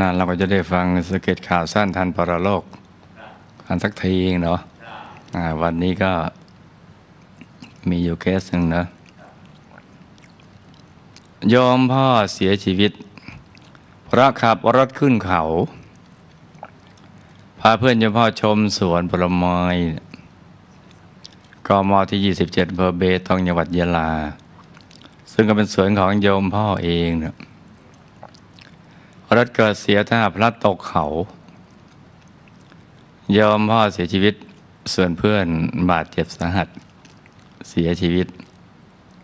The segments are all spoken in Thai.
นานๆเราก็จะได้ฟังสเก็ตข่าวสั้นทันปรโลกกันสักทีเองเนาะวันนี้ก็มีอยู่เคสหนึ่งนะยอมพ่อเสียชีวิต เพราะขับรถขึ้นเขา พาเพื่อนยมพ่อชมสวนผลไม้กมที่ 27เบอร์เบตองจังหวัดยะลา ซึ่งก็เป็นสวนของโยมพ่อเองเนี่ย รถเกิดเสียท่าพลัดตกเขา ยอมพ่อเสียชีวิตส่วนเพื่อนบาดเจ็บสาหัส เสียชีวิต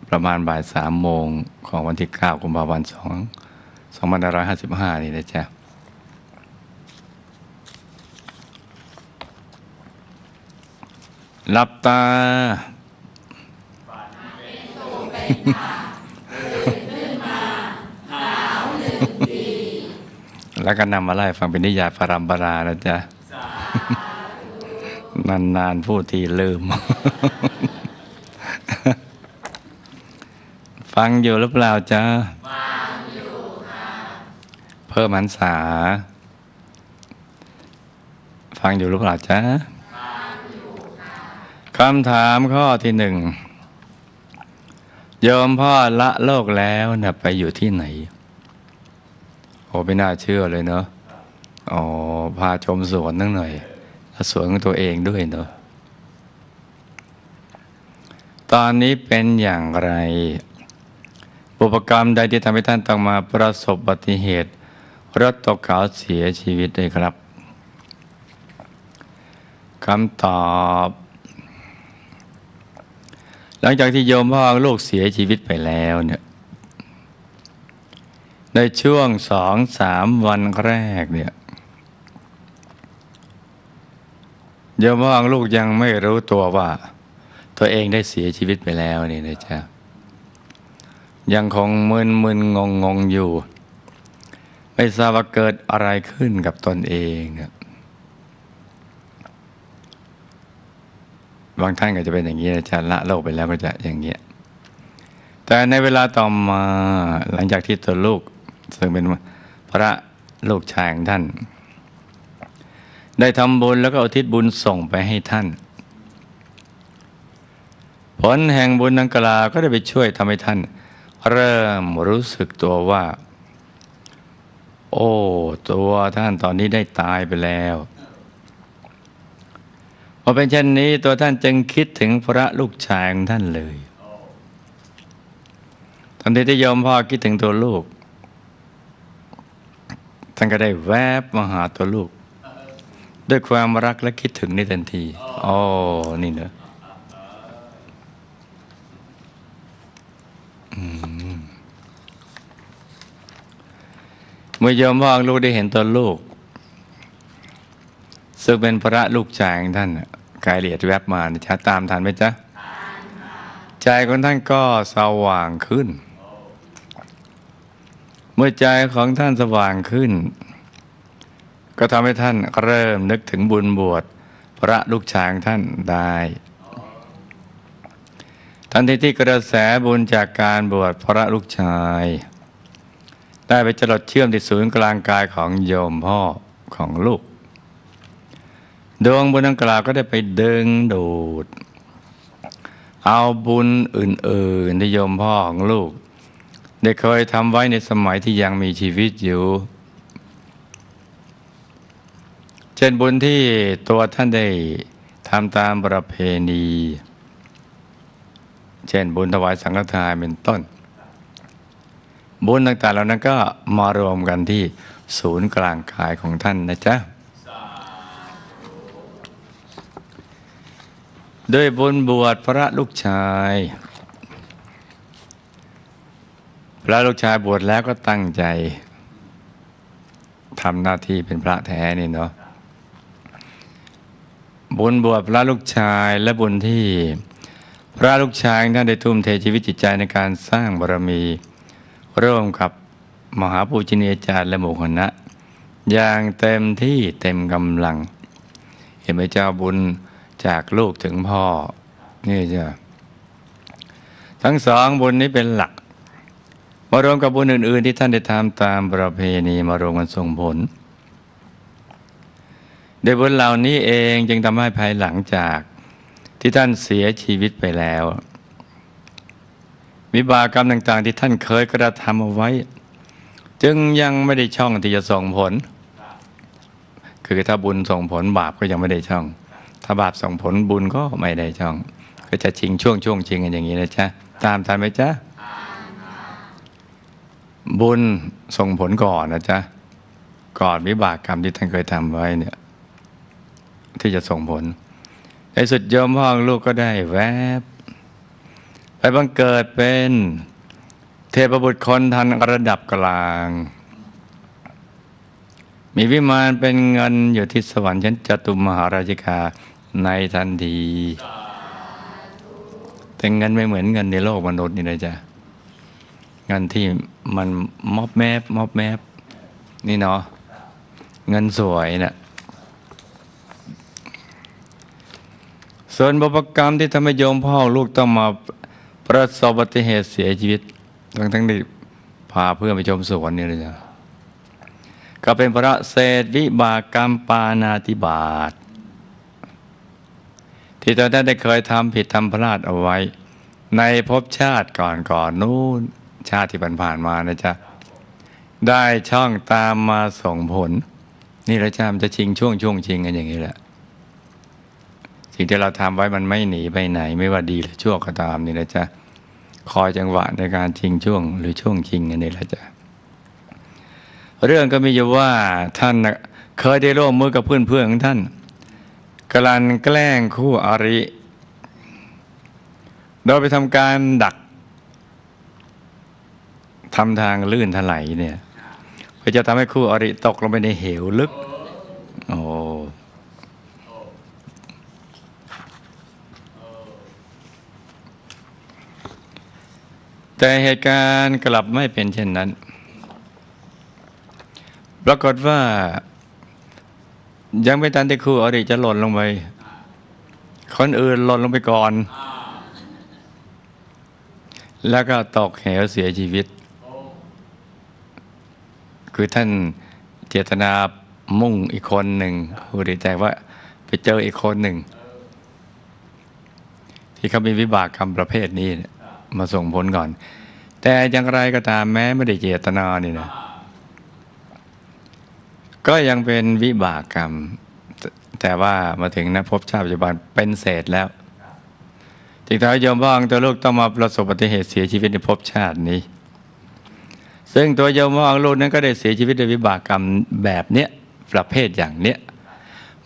ประมาณบ่ายสามโมงของวันที่เก้ากุมภาพันธ์สองสองพันห้าสิบห้านี่นะจ๊ะหลับตา แล้วก็นำมาไล่ฟังเป็นนิยายพรัมปรานะจ๊ะนานๆพูดทีลืม ฟังอยู่หรือเปล่าจ๊ะฟังอยู่ค่ะเพิ่มหันษา ฟังอยู่หรือเปล่าจ๊ะฟังอยู่ค่ะคำถามข้อที่หนึ่งโยมพ่อละโลกแล้วนะไปอยู่ที่ไหน โอ้ไม่น่าเชื่อเลยเนาะอ๋อพาชมสวนนั่งหน่อยแล้วสวนของตัวเองด้วยเนาะตอนนี้เป็นอย่างไรอุปกรรมใดที่ทำให้ท่านต้องมาประสบอุบัติเหตุ รถตกเขาเสียชีวิตเลยครับคำตอบ หลังจากที่โยมพ่อลูกเสียชีวิตไปแล้วเนี่ย ในช่วงสองสามวันแรกเนี่ยโยมพ่อลูกยังไม่รู้ตัวว่า ตัวเองได้เสียชีวิตไปแล้วนี่นะจ๊ะยังคงมึนมึนงงงงอยู่ ไม่ทราบว่าเกิดอะไรขึ้นกับตนเองเนี่ยบางท่านก็จะเป็นอย่างนี้นะจ๊ะละโลกไปแล้วก็จะอย่างเงี้ยแต่ในเวลาต่อมาหลังจากที่ตัวลูก ซึ่งเป็นพระลูกชายของท่าน ได้ทำบุญแล้วก็อุทิศบุญส่งไปให้ท่าน ผลแห่งบุญนังกลาก็ได้ไปช่วยทำให้ท่าน เริ่มรู้สึกตัวว่า โอ้ตัวท่านตอนนี้ได้ตายไปแล้วพอเป็นเช่นนี้ตัวท่านจึงคิดถึงพระลูกชายของท่านเลยตอนที่ได้ยอมพ่อคิดถึงตัวลูก ท่านก็ได้แวบมาหาตัวลูก ด้วยความรักและคิดถึงในทันทีอ๋อนี่เนอะเมื่อยอมพ่อลูกได้เห็นตัวลูก ซึ่งเป็นพระลูกชายของท่านกายละเอียดแวบมานะจ๊ะตามทันไหมจ๊ะใจของท่านก็สว่างขึ้น มื่อใจของท่านสว่างขึ้น ก็ทำให้ท่านเริ่มนึกถึงบุญบวชพระลูกชายของท่านได้ทันทีที่กระแสบุญจากการบวชพระลูกชาย ได้ไปจรดเชื่อมที่ศูนย์กลางกายของโยมพ่อของลูก ดวงบุญดังกล่าวก็ได้ไปดึงดูด เอาบุญอื่นๆที่โยมพ่อของลูก ได้เคยทำไว้ในสมัยที่ยังมีชีวิตอยู่ เช่นบุญที่ตัวท่านได้ทำตามประเพณี เช่นบุญถวายสังฆทานเป็นต้น บุญต่างๆเหล่านั้นก็มารวมกันที่ศูนย์กลางกายของท่านนะจ๊ะด้วยบุญบวชพระลูกชาย พระลูกชายบวชแล้วก็ตั้งใจทำหน้าที่เป็นพระแท้นี่เนาะบุญบวชพระลูกชายและบุญที่ พระลูกชายท่านได้ทุ่มเทชีวิตจิตใจในการสร้างบารมี ร่วมกับมหาปูชนียาจารย์และหมู่คณะอย่างเต็มที่เต็มกำลัง เห็นไหมเจ้าบุญจากลูกถึงพ่อ นี่จ้ะทั้งสองบุญนี้เป็นหลัก มารวมกับบุญอื่น ๆ ที่ท่านได้ทำตามประเพณีมารวมกันส่งผลโดยบุญเหล่านี้เองจึงทำให้ภายหลังจากที่ท่านเสียชีวิตไปแล้ว วิบากกรรมต่าง ๆ ที่ท่านเคยกระทำเอาไว้ จึงยังไม่ได้ช่องที่จะส่งผล คือถ้าบุญส่งผลบาปก็ยังไม่ได้ช่อง ถ้าบาปส่งผลบุญก็ไม่ได้ช่อง ก็จะชิงช่วงช่วงชิงกันอย่างนี้นะจ๊ะตามทันไหมจ๊ะ บุญส่งผลก่อนนะจ๊ะ ก่อนวิบากกรรมที่ท่านเคยทำไว้เนี่ย ที่จะส่งผล ในสุดโยมพ่อลูกก็ได้แวบ ไปบังเกิดเป็น เทพบุตรคนทันระดับกลาง มีวิมานเป็นเงินอยู่ที่สวรรค์ชั้นจตุมหาราชิกาในทันที แต่เงินไม่เหมือนเงินในโลกมนุษย์นี่นะจ๊ะ เงินที่มันมอบแมบมอบแมบนี่เนาะเงินสวยนะ่ะส่วนบุพกรรมที่ทำให้โยมพ่อลูกต้องมาประสบอุบัติเหตุเสียชีวิต ทั้งทั้งที่พาเพื่อนไปชมสวนนี่เลยจ้ะก็เป็นพระเศษวิบากกรรมปานาติบาตที่ตอนนั้นได้เคยทำผิดทำพลาดเอาไว้ ในภพชาติก่อนก่อนนู้น ชาติที่ผ่านๆมานะจ๊ะได้ช่องตามมาส่งผล นี่แหละจ้ามันจะชิงช่วงช่วงชิงกันอย่างนี้แหละ สิ่งที่เราทำไว้มันไม่หนีไปไหน ไม่ว่าดีหรือชั่วก็ตามนี่แหละจ้ะคอยจังหวะในการชิงช่วง หรือช่วงชิงกันนี่แหละจ้ะเรื่องก็มีอยู่ว่าท่านเคยได้ร่วมมือกับเพื่อนๆของท่านกลันแกล้งคู่อริ โดยไปทำการดัก ทำทางลื่นถลายเนี่ยเพื่อจะทำให้คู่อริตกลงไปในเหวลึก โอ้แต่เหตุการณ์กลับไม่เป็นเช่นนั้น ปรากฏว่า ยังไม่ทันที่คู่อริจะหล่นลงไป คนอื่นหล่นลงไปก่อน แล้วก็ตกเหวเสียชีวิต คือท่านเจตนามุ่งอีกคนหนึ่งผู้ดีใจว่าไปเจออีกคนหนึ่ง ที่เขามีวิบากกรรมประเภทนี้มาส่งผลก่อน แต่อย่างไรก็ตามแม้ไม่ได้เจตนานี่นะก็ยังเป็นวิบากกรรม แต่แต่ว่ามาถึงนะพบชาติปัจจุบันเป็นเศษแล้วจึงทำให้โยมบ้างตัวลูกต้องมาประสบอุบัติเหตุเสียชีวิตในภพชาตินี้ ซึ่งตัวโยมบ้างลูกนั้นก็ได้เสียชีวิตด้วยวิบากกรรมแบบเนี้ยประเภทอย่างเนี้ย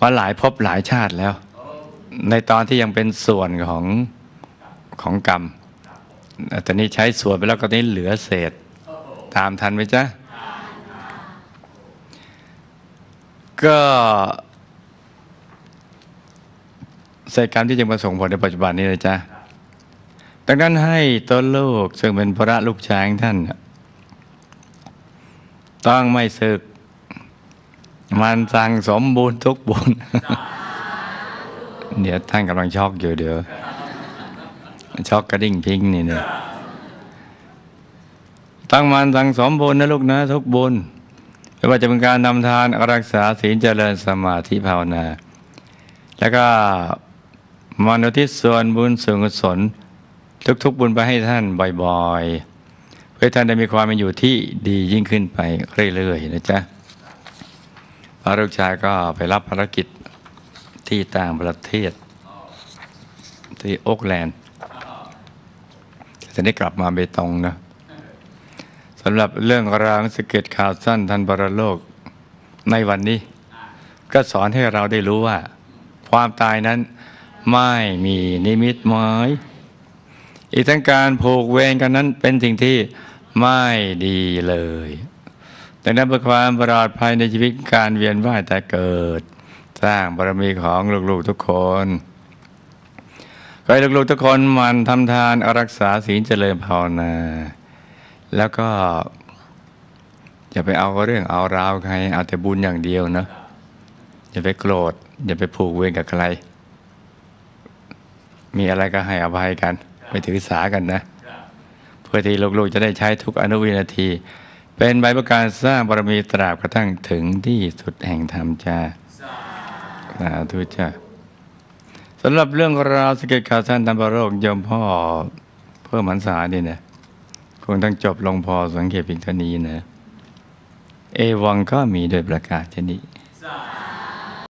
มาหลายภพหลายชาติแล้ว ในตอนที่ยังเป็นส่วนของของกรรมแต่นี้ใช้ส่วนไปแล้วก็นี้เหลือเศษ ตามทันไหมจ๊ะ ก็เศษกรรมที่จะมาส่งผลในปัจจุบันนี้เลยจ้ะดังนั้นให้ต้นลูกซึ่งเป็นพระลูกช้างท่าน ต้องไม่ศึก มันสั่งสมบูรณ์ทุกบุญเดี๋ยวท่านกำลังช็อกอยู่เดี๋ยวช็อกกระดิ่งพิงนี่เนี่ยตั้งมันสั่งสมบุญนะลูกนะ ทุกบุญไม่ว่าจะเป็นการนำทานรักษาศีลเจริญสมาธิภาวนา แล้วก็มนุทิศส่วนบุญส่วนกุศลทุกๆบุญไปให้ท่านบ่อยๆ พื่อท่านได้มีความเป็นอยู่ที่ดียิ่งขึ้นไปเรื่อยๆนะจ๊ะพระลูกชายก็ไปรับภารกิจที่ต่างประเทศ ที่โอ๊กแลนด์จะได้กลับมาเบตงนะสำหรับเรื่องราวสเก็ตข่าวสั้นทันบรโลกในวันนี้ ก็สอนให้เราได้รู้ว่า ความตายนั้นไม่มีนิมิตหมายอีกทั้งการผูกเวรกันนั้นเป็นสิ่งที่ ไม่ดีเลย ดังนั้นเพื่อความปลอดภัยในชีวิตการเวียนว่ายแต่เกิด สร้างบารมีของลูกๆทุกคนก็ให้ลูกๆทุกคนมันทำทานรักษาศีลเจริญภาวนา แล้วก็ อย่าไปเอาเรื่องเอาราวใครเอาแต่บุญอย่างเดียวนะอย่าไปโกรธ อย่าไปผูกเวรกับใคร มีอะไรก็ให้อภัยกันไม่ถือสากันนะ พื่อที่ลูกๆจะได้ใช้ทุกอนุวินาที เป็นใบประการสร้างบารมีตราบกระทั่งถึงที่สุดแห่งธรรมจ้าสาธุจ้าสำหรับเรื่องราวสเก็ตข่าวสั้นตามประโรคยมพ่อเพิ่มหันษาเนี่ยนะคงต้องจบลงพอสังเกตเพียงเท่านี้นะ เอวังก็มีโดยประกาศชนี้